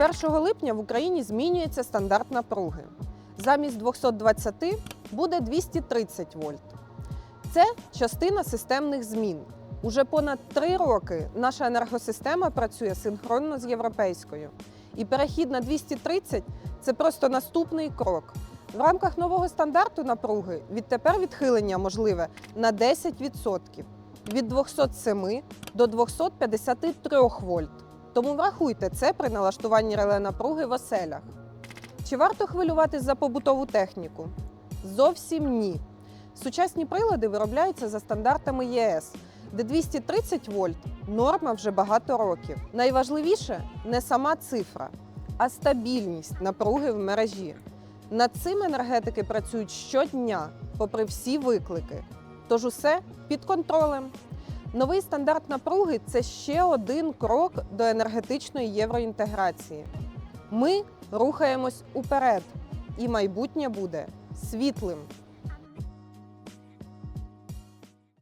1 липня в Україні змінюється стандарт напруги. Замість 220 буде 230 вольт. Це частина системних змін. Уже понад три роки наша енергосистема працює синхронно з європейською. І перехід на 230 це просто наступний крок. В рамках нового стандарту напруги відтепер відхилення можливе на 10% від 207 до 253 вольт. Тому врахуйте це при налаштуванні реле напруги в оселях. Чи варто хвилюватись за побутову техніку? Зовсім ні. Сучасні прилади виробляються за стандартами ЄС, де 230 вольт норма вже багато років. Найважливіше не сама цифра, а стабільність напруги в мережі. Над цим енергетики працюють щодня, попри всі виклики. Тож усе під контролем. Новий стандарт напруги це ще один крок до енергетичної євроінтеграції. Ми рухаємось уперед, і майбутнє буде світлим.